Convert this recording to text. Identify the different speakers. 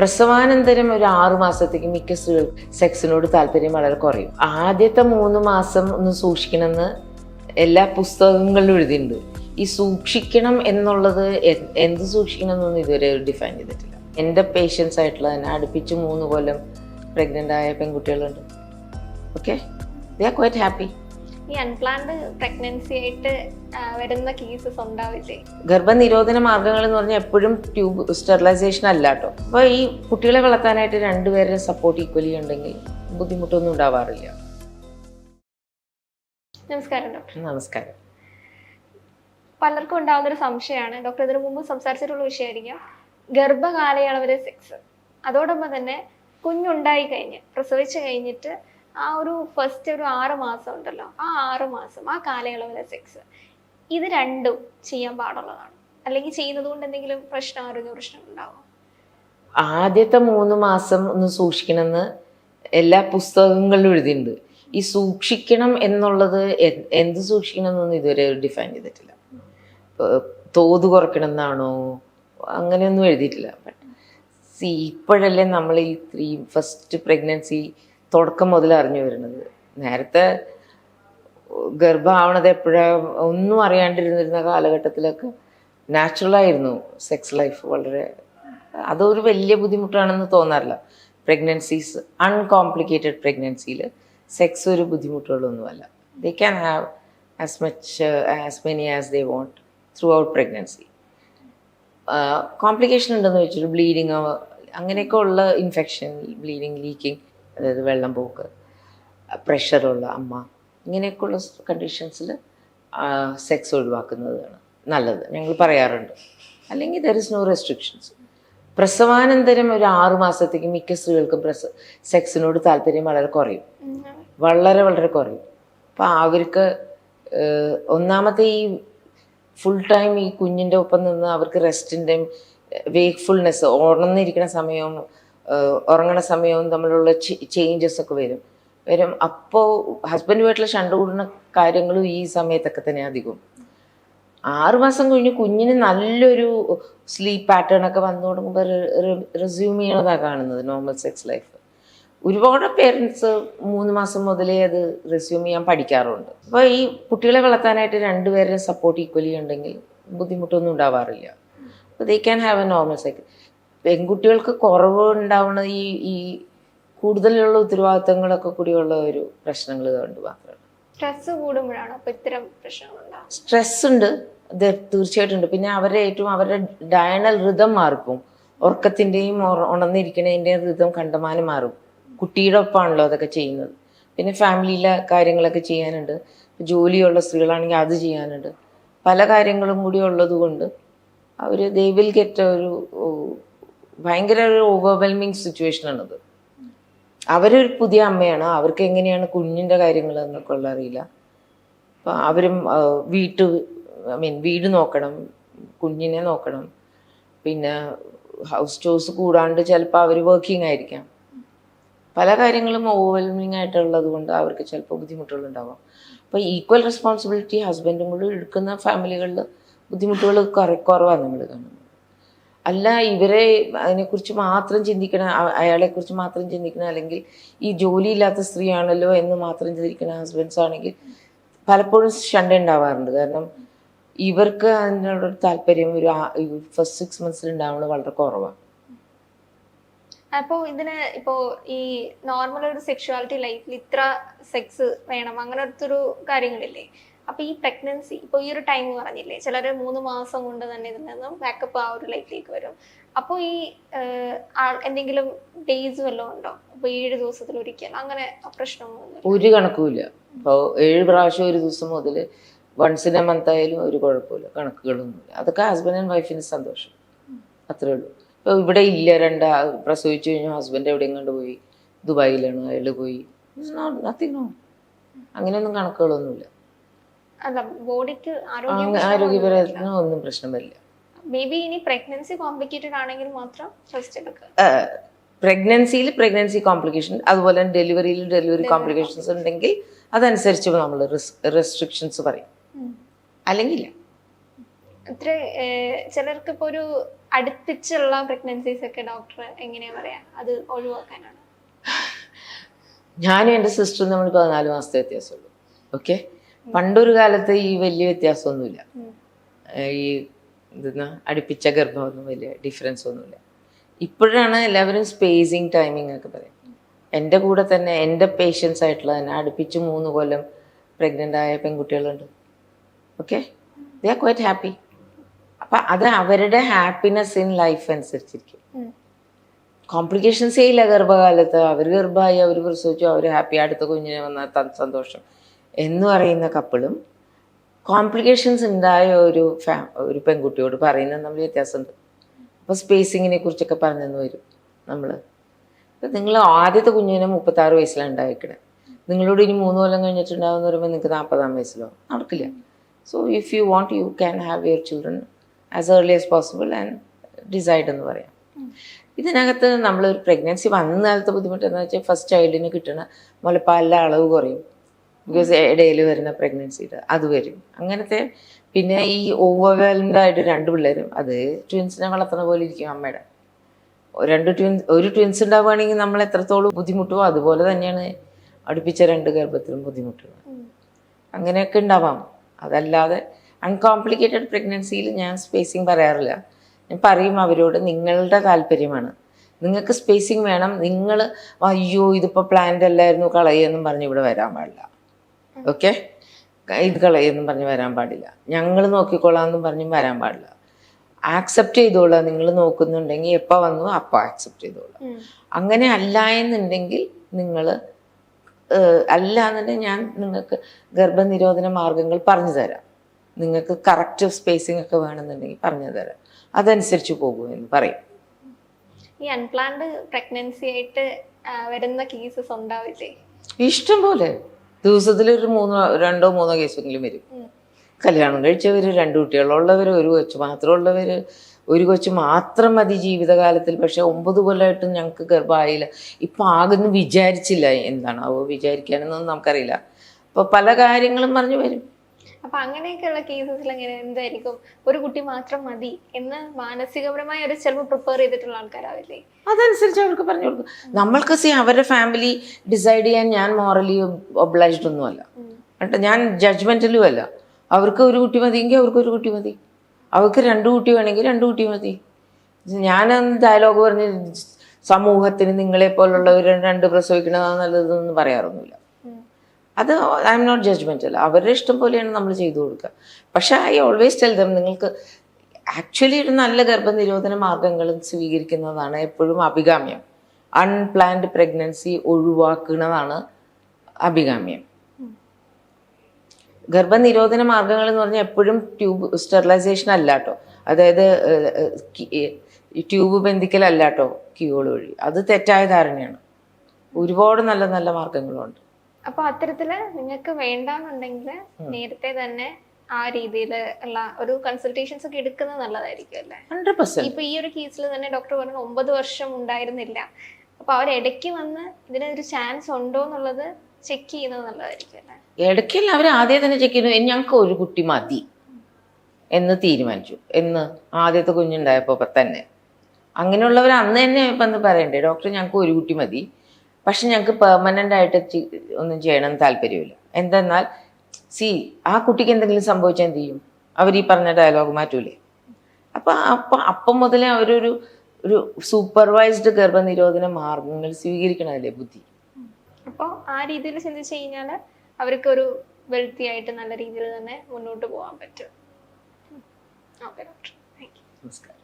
Speaker 1: പ്രസവാനന്തരം ഒരു ആറു മാസത്തേക്ക് മിക്ക സ്ത്രീകൾ സെക്സിനോട് താല്പര്യം വളരെ കുറയും. ആദ്യത്തെ മൂന്ന് മാസം ഒന്ന് സൂക്ഷിക്കണമെന്ന് എല്ലാ പുസ്തകങ്ങളിലും എഴുതിയിട്ടുണ്ട്. ഈ സൂക്ഷിക്കണം എന്നുള്ളത് എന്ത് സൂക്ഷിക്കണം എന്നൊന്നും ഇതുവരെ ഡിഫൈൻ ചെയ്തിട്ടില്ല. എന്റെ പേഷ്യൻസ് ആയിട്ടുള്ള തന്നെ അടുപ്പിച്ച് മൂന്ന് കൊല്ലം പ്രഗ്നന്റ് ആയ പെൺകുട്ടികളുണ്ട്. Okay they are quite happy
Speaker 2: ഈ അൺപ്ലാൻഡ് പ്രഗ്നൻസി ആയിട്ട് വരുന്ന കേസസ് ഉണ്ടാവില്ലേ?
Speaker 1: ഗർഭനിരോധന മാർഗങ്ങൾ എന്ന് പറഞ്ഞാൽ എപ്പോഴും ട്യൂബ് സ്റ്റെറിലൈസേഷൻ അല്ല കേട്ടോ. അപ്പോൾ ഈ കുട്ടികളെ വളർത്താനായിട്ട് രണ്ടുപേരുടെ സപ്പോർട്ട് ഈക്വലി ഉണ്ടെങ്കിൽ ബുദ്ധിമുട്ടൊന്നും ഉണ്ടാവാറില്ല.
Speaker 2: നമസ്കാരം ഡോക്ടർ
Speaker 1: നമസ്കാരം.
Speaker 2: പലർക്കും ഉണ്ടാകുന്ന ഒരു സംശയമാണ്. ഡോക്ടർ ഇതിനു മുമ്പ് സംസാരിച്ചിട്ടുള്ള വിഷയമായിരിക്കും. ഗർഭകാലയളവിലെ സെക്സ് അതോടൊപ്പം തന്നെ കുഞ്ഞുണ്ടായി കഴിഞ്ഞ് പ്രസവിച്ചു കഴിഞ്ഞിട്ട് ആ ഒരു ഫസ്റ്റ് ഒരു ആറ് മാസം ഉണ്ടല്ലോ. ആ ആറ് മാസം ആ കാലയളവിലെ സെക്സ് ഇത് രണ്ടും ചെയ്യാൻ പാടുള്ളതാണ്. അല്ലെങ്കിൽ ചെയ്യുന്നത് കൊണ്ട് എന്തെങ്കിലും പ്രശ്നം ആരോഗ്യ പ്രശ്നം ഉണ്ടാവും?
Speaker 1: ആദ്യത്തെ മൂന്ന് മാസം ഒന്ന് സൂക്ഷിക്കണമെന്ന് എല്ലാ പുസ്തകങ്ങളിലും എഴുതിയിട്ടുണ്ട്. ഈ സൂക്ഷിക്കണം എന്നുള്ളത് എന്ത് സൂക്ഷിക്കണം എന്നൊന്നും ഇതുവരെ ഡിഫൈൻ ചെയ്തിട്ടില്ല. തോത് കുറയ്ക്കണം എന്നാണോ അങ്ങനെയൊന്നും എഴുതിയിട്ടില്ല. ബട്ട് സി ഇപ്പോഴല്ലേ നമ്മൾ ഈ ത്രീ ഫസ്റ്റ് പ്രഗ്നൻസി തുടക്കം മുതൽ അറിഞ്ഞു വരുന്നത്. നേരത്തെ ഗർഭമാവണത് എപ്പോഴാണ് ഒന്നും അറിയാണ്ടിരുന്നിരുന്ന കാലഘട്ടത്തിലൊക്കെ നാച്ചുറലായിരുന്നു സെക്സ് ലൈഫ് വളരെ. അതൊരു വലിയ ബുദ്ധിമുട്ടാണെന്ന് തോന്നാറില്ല. പ്രഗ്നൻസീസ് അൺകോംപ്ലിക്കേറ്റഡ് പ്രഗ്നൻസിയിൽ സെക്സ് ഒരു ബുദ്ധിമുട്ടുകളൊന്നുമല്ല. They can have as much as many as they want throughout pregnancy complication ഉണ്ടെന്ന് വെച്ചിട്ട് ബ്ലീഡിങ് അങ്ങനെയൊക്കെ ഉള്ള ഇൻഫെക്ഷൻ ബ്ലീഡിങ് ലീക്കിങ് അതായത് വെള്ളം പോക്ക് പ്രഷറുള്ള അമ്മ ഇങ്ങനെയൊക്കെയുള്ള കണ്ടീഷൻസിൽ സെക്സ് ഒഴിവാക്കുന്നതാണ് നല്ലത്. ഞങ്ങൾ പറയാറുണ്ട്. അല്ലെങ്കിൽ ദർ ഇസ് നോ റെസ്ട്രിക്ഷൻസ് പ്രസവാനന്തരം ഒരു ആറു മാസത്തേക്ക് മിക്ക സ്ത്രീകൾക്കും പ്രസ സെക്സിനോട് താല്പര്യം വളരെ കുറയും. വളരെ വളരെ കുറയും. അപ്പം അവർക്ക് ഒന്നാമത്തെ ഈ ഫുൾ ടൈം ഈ കുഞ്ഞിന്റെ ഒപ്പം നിന്ന് അവർക്ക് റെസ്റ്റിന്റെയും വേക്ക്ഫുൾനെസ് ഉണർന്നിരിക്കുന്ന സമയവും ഉറങ്ങണ സമയവും തമ്മിലുള്ള ചേഞ്ചസ് ഒക്കെ വരും. വരും. അപ്പോൾ ഹസ്ബൻഡുമായിട്ടുള്ള ഷണ്ട് കൂടുന്ന കാര്യങ്ങളും ഈ സമയത്തൊക്കെ തന്നെ അധികം ആറുമാസം കഴിഞ്ഞ് കുഞ്ഞിന് നല്ലൊരു സ്ലീപ്പ് പാറ്റേൺ ഒക്കെ വന്നു തുടങ്ങുമ്പോൾ റിസ്യൂം ചെയ്യണതാണ് കാണുന്നത് നോർമൽ സെക്സ് ലൈഫ് ഒരുപാട് പേരൻസ് മൂന്ന് മാസം മുതലേ അത് റെസ്യൂം ചെയ്യാൻ പഠിക്കാറുണ്ട്. അപ്പോൾ ഈ കുട്ടികളെ വളർത്താനായിട്ട് രണ്ടുപേരുടെ സപ്പോർട്ട് ഈക്വലി ഉണ്ടെങ്കിൽ ബുദ്ധിമുട്ടൊന്നും ഉണ്ടാവാറില്ല. അപ്പോൾ they can have a normal cycle പെൺകുട്ടികൾക്ക് കുറവ് ഉണ്ടാവുന്ന ഈ ഈ കൂടുതലുള്ള ഉത്തരവാദിത്തങ്ങളൊക്കെ കൂടിയുള്ള ഒരു പ്രശ്നങ്ങൾ കൊണ്ട് മാത്രമാണ്
Speaker 2: സ്ട്രെസ് കൂടുമ്പോഴാണ് അപ്പൊ ഇത്തരം പ്രശ്നങ്ങൾ
Speaker 1: സ്ട്രെസ് ഉണ്ട്. അത് തീർച്ചയായിട്ടും ഉണ്ട്. പിന്നെ അവരെ ഏറ്റവും അവരുടെ ഡയണൽ ഋതം മാറിപ്പോവും. ഉറക്കത്തിന്റെയും ഉണർന്നിരിക്കണതിന്റെയും ഋതം കണ്ടമാനം മാറും. കുട്ടിയുടെ ഒപ്പമാണല്ലോ അതൊക്കെ ചെയ്യുന്നത്. പിന്നെ ഫാമിലിയിലെ കാര്യങ്ങളൊക്കെ ചെയ്യാനുണ്ട്. ജോലിയുള്ള സ്ത്രീകളാണെങ്കിൽ അത് ചെയ്യാനുണ്ട്. പല കാര്യങ്ങളും കൂടി ഉള്ളത് കൊണ്ട് അവർ ദേ വിൽ ഗെറ്റ് ഒരു ഭയങ്കര ഒരു ഓവർവെൽമിങ് സിറ്റുവേഷനാണത് അവരൊരു പുതിയ അമ്മയാണ്. അവർക്ക് എങ്ങനെയാണ് കുഞ്ഞിന്റെ കാര്യങ്ങൾ എന്നൊക്കെ ഉള്ള അറിയില്ല. അപ്പം അവരും വീട്ട് ഐ മീൻ വീട് നോക്കണം കുഞ്ഞിനെ നോക്കണം. പിന്നെ ഹൗസ് ടോസ് കൂടാണ്ട് ചിലപ്പോൾ അവർ വർക്കിംഗ് ആയിരിക്കാം. പല കാര്യങ്ങളും ഓവർവെൽമിങ് ആയിട്ടുള്ളത് കൊണ്ട് അവർക്ക് ചിലപ്പോൾ ബുദ്ധിമുട്ടുകളുണ്ടാവാം അപ്പോൾ ഈക്വൽ റെസ്പോൺസിബിലിറ്റി ഹസ്ബൻഡും കൂടി എടുക്കുന്ന ഫാമിലികളിൽ ബുദ്ധിമുട്ടുകൾ കുറ കുറവാണ് നമ്മൾ കാണുന്നത്. അല്ല ഇവരെ അതിനെക്കുറിച്ച് മാത്രം ചിന്തിക്കണ അയാളെക്കുറിച്ച് മാത്രം ചിന്തിക്കണ അല്ലെങ്കിൽ ഈ ജോലിയില്ലാത്ത സ്ത്രീയാണല്ലോ എന്ന് മാത്രം ചിന്തിക്കുന്ന ഹസ്ബൻഡ്സ് ആണെങ്കിൽ പലപ്പോഴും ഷണ്ട ഉണ്ടാവാറുണ്ട്. കാരണം ഇവർക്ക് അതിനോട് താല്പര്യം ഒരു ഫസ്റ്റ് സിക്സ് മന്ത്സിൽ ഉണ്ടാവുന്നത് വളരെ കുറവാണ്.
Speaker 2: അപ്പോ ഇതിന് ഇപ്പോ ഈ നോർമൽ ഒരു സെക്ഷുവാലിറ്റി ലൈഫിൽ ഇത്ര സെക്സ് വേണം അങ്ങനത്തെ ഒരു കാര്യങ്ങളില്ലേ? അപ്പൊ ഈ പ്രഗ്നൻസി ഇപ്പൊ ഈ ഒരു ടൈം പറഞ്ഞില്ലേ ചിലര് മൂന്ന് മാസം കൊണ്ട് തന്നെ ഇതിൽ നിന്നും ബാക്കപ്പ് ആ ഒരു ലൈഫിലേക്ക് വരും. അപ്പോൾ ഈ എന്തെങ്കിലും ഡേയ്സ് വല്ലതും ഉണ്ടോ? അപ്പൊ ഏഴ് ദിവസത്തിൽ ഒരിക്കൽ അങ്ങനെ പ്രശ്നമൊന്നും
Speaker 1: ഒരു കണക്കുമില്ല. ഇപ്പോൾ ഏഴ് പ്രാവശ്യം ഒരു ദിവസം മുതൽ വൺസ് ഇൻ എ മന്ത് ആയാലും ഒരു കുഴപ്പമില്ല കണക്കുകളൊന്നുമില്ല. അതൊക്കെ ഹസ്ബൻഡ് ആൻഡ് വൈഫിന് സന്തോഷം. അത്രേ ഉള്ളൂ. ഇപ്പോൾ ഇവിടെ ഇല്ല രണ്ട് പ്രസവിച്ചു കഴിഞ്ഞാൽ ഹസ്ബൻഡ് എവിടെയും കണ്ടുപോയി ദുബായിലാണ് അയാൾ പോയി. നത്തിങ് അങ്ങനെയൊന്നും കണക്കുകളൊന്നുമില്ല.
Speaker 2: അല്ല ബോഡിക്ക്
Speaker 1: ആരോഗ്യപരത്തിന്
Speaker 2: ആരോഗ്യം
Speaker 1: ഒന്നും പ്രശ്നമില്ല.
Speaker 2: മേ ബി ഇനി പ്രഗ്നൻസി കോംപ്ലിക്കേറ്റഡ് ആണെങ്കിൽ മാത്രം റെസ്റ്റ് എടുക്കുക.
Speaker 1: പ്രഗ്നൻസിയിൽ പ്രഗ്നൻസി കോംപ്ലിക്കേഷൻ അതുപോലെ തന്നെ ഡെലിവറിയിൽ ഡെലിവറി കോംപ്ലിക്കേഷൻസ് ഉണ്ടെങ്കിൽ അതനുസരിച്ച് നമ്മൾ റെസ്ട്രിക്ഷൻസ് പറയും. അല്ലെങ്കിൽ
Speaker 2: ഇത്ര ചിലർക്ക് ഇപ്പോൾ ഒരു അടുപ്പിച്ചുള്ള പ്രഗ്നൻസീസ് ഒക്കെ ഡോക്ടർ എങ്ങനെയാ പറയാ? അത് ഒഴിവാക്കാനാണ്?
Speaker 1: ഞാനും എന്റെ സിസ്റ്ററും നമ്മൾ പതിനാല് മാസത്തെ വ്യത്യാസമുള്ളൂ ഓക്കെ പണ്ടൊരു കാലത്ത് ഈ വലിയ വ്യത്യാസമൊന്നുമില്ല. ഈ ഇതെന്നാ? അടുപ്പിച്ച ഗർഭമൊന്നും വലിയ ഡിഫറൻസ് ഒന്നുമില്ല. ഇപ്പോഴാണ് എല്ലാവരും സ്പേസിങ് ടൈമിംഗ് ഒക്കെ പറയും എന്റെ കൂടെ തന്നെ എന്റെ പേഷ്യൻസ് ആയിട്ടുള്ള തന്നെ അടുപ്പിച്ച് മൂന്ന് കൊല്ലം പ്രഗ്നന്റ് ആയ പെൺകുട്ടികളുണ്ട്. Okay they are quite happy അപ്പം അത് അവരുടെ ഹാപ്പിനെസ് ഇൻ ലൈഫ് അനുസരിച്ചിരിക്കും. കോംപ്ലിക്കേഷൻസേ ഇല്ല ഗർഭകാലത്ത്. അവർ ഗർഭമായി അവർ പ്രസവിച്ചു അവർ ഹാപ്പി അടുത്ത കുഞ്ഞിനെ വന്ന സന്തോഷം. എന്ന് പറയുന്ന കപ്പിളും കോംപ്ലിക്കേഷൻസ് ഉണ്ടായ ഒരു ഫാ ഒരു പെൺകുട്ടിയോട് പറയുന്നത് നമ്മൾ വ്യത്യാസമുണ്ട്. അപ്പോൾ സ്പേസിങ്ങിനെ കുറിച്ചൊക്കെ പറഞ്ഞെന്ന് വരും നമ്മൾ ഇപ്പം നിങ്ങൾ ആദ്യത്തെ കുഞ്ഞിനെ മുപ്പത്താറ് വയസ്സിലാണ് ഉണ്ടായിക്കണേ. നിങ്ങളോട് ഇനി മൂന്ന് കൊല്ലം കഴിഞ്ഞിട്ടുണ്ടാവുമെന്ന് പറയുമ്പോൾ നിങ്ങൾക്ക് നാൽപ്പതാം വയസ്സിലോ? നടക്കില്ല. So if you want you can have your children as early as possible and decide എന്ന് പറയാം. ഇതിനകത്ത് നമ്മളൊരു പ്രഗ്നൻസി വന്ന കാലത്തെ ബുദ്ധിമുട്ട് എന്ന് വെച്ചാൽ ഫസ്റ്റ് ചൈൽഡിന് കിട്ടുന്ന മുലപ്പാലിന്റെ അളവ് കുറയും. ബിക്കോസ് ഇടയിൽ വരുന്ന പ്രഗ്നൻസിയുടെ അത് വരും. അങ്ങനത്തെ പിന്നെ ഈ ഓവർവെൽഡ് ആയിട്ട് രണ്ട് പിള്ളേരും അത് ട്വിൻസിനെ വളർത്തുന്ന പോലെ ഇരിക്കും അമ്മയുടെ. രണ്ട് ട്വിൻസ് ഒരു ട്വിൻസ് ഉണ്ടാവുകയാണെങ്കിൽ നമ്മൾ എത്രത്തോളം ബുദ്ധിമുട്ടുമോ അതുപോലെ തന്നെയാണ് അടുപ്പിച്ച രണ്ട് ഗർഭത്തിലും ബുദ്ധിമുട്ടുകൾ. അങ്ങനെയൊക്കെ ഉണ്ടാവാം. അതല്ലാതെ അൺകോംപ്ലിക്കേറ്റഡ് പ്രഗ്നൻസിയിൽ ഞാൻ സ്പേസിങ് പറയാറില്ല. ഞാൻ പറയും അവരോട് നിങ്ങളുടെ താല്പര്യമാണ്. നിങ്ങൾക്ക് സ്പേസിങ് വേണം. നിങ്ങൾ അയ്യോ ഇതിപ്പോൾ പ്ലാന്റ് അല്ലായിരുന്നു കളയെന്നും പറഞ്ഞ് ഇവിടെ വരാൻ പാടില്ല. ഓക്കെ? ഇത് കളയെന്നും പറഞ്ഞ് വരാൻ പാടില്ല. ഞങ്ങൾ നോക്കിക്കോളാം എന്നും പറഞ്ഞ് വരാൻ പാടില്ല. ആക്സെപ്റ്റ് ചെയ്തോളാം. നിങ്ങൾ നോക്കുന്നുണ്ടെങ്കിൽ എപ്പോൾ വന്നു അപ്പോൾ ആക്സെപ്റ്റ് ചെയ്തോളാം. അങ്ങനെ അല്ല എന്നുണ്ടെങ്കിൽ നിങ്ങൾ അല്ല എന്നുണ്ടെങ്കിൽ ഞാൻ നിങ്ങൾക്ക് ഗർഭനിരോധന മാർഗങ്ങൾ പറഞ്ഞു തരാം. നിങ്ങൾക്ക് കറക്റ്റ് സ്പേസിംഗ് ഒക്കെ വേണമെന്നുണ്ടെങ്കിൽ പറഞ്ഞു തരാം. അതനുസരിച്ച് പോകൂ എന്ന് പറയും.
Speaker 2: ഈ അൺപ്ലാൻഡ് പ്രഗ്നൻസി ആയിട്ട് വരുന്ന കേസസ് ഉണ്ടാവില്ലേ?
Speaker 1: ഇഷ്ടം പോലെ. ദിവസത്തിലൊരു മൂന്നോ രണ്ടോ മൂന്നോ കേസെങ്കിലും വരും. കല്യാണം കഴിച്ചവർ രണ്ട് കുട്ടികളുള്ളവർ ഒരു കൊച്ചു മാത്രമുള്ളവർ ഒരു കൊച്ചു മാത്രം മതി ജീവിതകാലത്തിൽ. പക്ഷെ ഒമ്പത് കൊല്ലമായിട്ടും ഞങ്ങൾക്ക് ഗർഭമായില്ല ഇപ്പം ആകുന്നു വിചാരിച്ചില്ല. എന്താണ് അവ വിചാരിക്കാനൊന്നും നമുക്കറിയില്ല. അപ്പോൾ പല കാര്യങ്ങളും പറഞ്ഞു വരും.
Speaker 2: അപ്പൊ അങ്ങനെയൊക്കെയുള്ള കേസസിൽ എങ്ങനെ എന്തായിരിക്കും? ഒരു കുട്ടി മാത്രം മതി എന്ന് മാനസികപരമായി അവർ ചിലപ്പോൾ പ്രിപ്പയർ ചെയ്തിട്ടുള്ള ആൾക്കാരാവില്ലേ?
Speaker 1: അതനുസരിച്ച് അവർക്ക് പറഞ്ഞു കൊടുക്കും. നമ്മൾക്ക് സി അവരുടെ ഫാമിലി ഡിസൈഡ് ചെയ്യാൻ ഞാൻ മോറലി ഒബ്ലൈസ്ഡ് ഒന്നുമല്ല.
Speaker 2: അല്ല
Speaker 1: കേട്ടോ ഞാൻ ജഡ്ജ്മെന്റിലും അല്ല. അവർക്ക് ഒരു കുട്ടി മതിയെങ്കിൽ അവർക്ക് ഒരു കുട്ടി മതി. അവർക്ക് രണ്ട് കുട്ടി വേണമെങ്കിൽ രണ്ട് കുട്ടി മതി. ഞാൻ ഡയലോഗ് പറഞ്ഞ് സമൂഹത്തിന് നിങ്ങളെ പോലുള്ളവർ രണ്ട് പ്രസവിക്കണതാണ് നല്ലതെന്ന് പറയാറൊന്നുമില്ല. അത് ഐ എം നോട്ട് ജഡ്ജ്മെന്റൽ അവരുടെ ഇഷ്ടം പോലെയാണ് നമ്മൾ ചെയ്തു കൊടുക്കുക. പക്ഷെ ഐ ഓൾവേസ് ടെൽ ദം നിങ്ങൾക്ക് ആക്ച്വലി ഒരു നല്ല ഗർഭനിരോധന മാർഗങ്ങളും സ്വീകരിക്കുന്നതാണ് എപ്പോഴും അഭികാമ്യം. അൺപ്ലാൻഡ് പ്രഗ്നൻസി ഒഴിവാക്കുന്നതാണ് അഭികാമ്യം. ഗർഭനിരോധന മാർഗങ്ങൾ എന്ന് പറഞ്ഞാൽ എപ്പോഴും ട്യൂബ് സ്റ്റെറിലൈസേഷൻ അല്ല കേട്ടോ. അതായത് ട്യൂബ് ബന്ധിക്കലല്ല കേട്ടോ ക്യൂകൾ വഴി. അത് തെറ്റായ ധാരണയാണ്. ഒരുപാട് നല്ല നല്ല മാർഗങ്ങളുണ്ട്.
Speaker 2: അപ്പൊ അത്തരത്തിൽ നിങ്ങൾക്ക് വേണ്ടാന്നുണ്ടെങ്കിൽ നേരത്തെ തന്നെ ആ രീതിയിൽ ഉള്ള ഒരു കൺസൾട്ടേഷൻസ് ഒക്കെ എടുക്കുന്നത് നല്ലതായിരിക്കും അല്ലേ?
Speaker 1: ഹൺഡ്രഡ്
Speaker 2: ഇപ്പൊ ഈ ഒരു കേസിൽ തന്നെ ഡോക്ടർ പറഞ്ഞു ഒമ്പത് വർഷം ഉണ്ടായിരുന്നില്ല. അപ്പൊ അവർ ഇടയ്ക്ക് വന്ന് ഇതിനൊരു ചാൻസ് ഉണ്ടോ എന്നുള്ളത് ചെക്ക് ചെയ്യുന്നത് നല്ലതായിരിക്കും അല്ലേ?
Speaker 1: ഇടയ്ക്കല്ല അവർ ആദ്യം തന്നെ ചെക്ക് ചെയ്യുന്നു. ഞങ്ങൾക്ക് ഒരു കുട്ടി മതി. എന്ന് തീരുമാനിച്ചു. എന്ന് ആദ്യത്തെ കുഞ്ഞുണ്ടായപ്പോൾ തന്നെ. അങ്ങനെയുള്ളവർ അന്ന് തന്നെ വന്ന് പറയണ്ടേ ഡോക്ടർ ഞങ്ങൾക്ക് ഒരു കുട്ടി മതി. പക്ഷെ ഞങ്ങൾക്ക് പെർമനന്റ് ആയിട്ട് ഒന്നും ചെയ്യണം താല്പര്യമില്ല. എന്തെന്നാൽ സി ആ കുട്ടിക്ക് എന്തെങ്കിലും സംഭവിച്ചാൽ എന്ത് ചെയ്യും? അവർ ഈ പറഞ്ഞ ഡയലോഗ് മാറ്റൂലേ? അപ്പം അപ്പം അപ്പം മുതലേ അവരൊരു ഒരു സൂപ്പർവൈസ്ഡ് ഗർഭനിരോധന മാർഗങ്ങൾ സ്വീകരിക്കണമല്ലേ ബുദ്ധി.
Speaker 2: അപ്പോൾ ആ രീതിയിൽ ചിന്തിച്ചു കഴിഞ്ഞാൽ അവർക്ക് ഒരു വെൽത്തി ആയിട്ട് നല്ല രീതിയിൽ തന്നെ മുന്നോട്ട് പോകാൻ പറ്റും. Okay doctor. താങ്ക് യു
Speaker 1: നമസ്കാരം.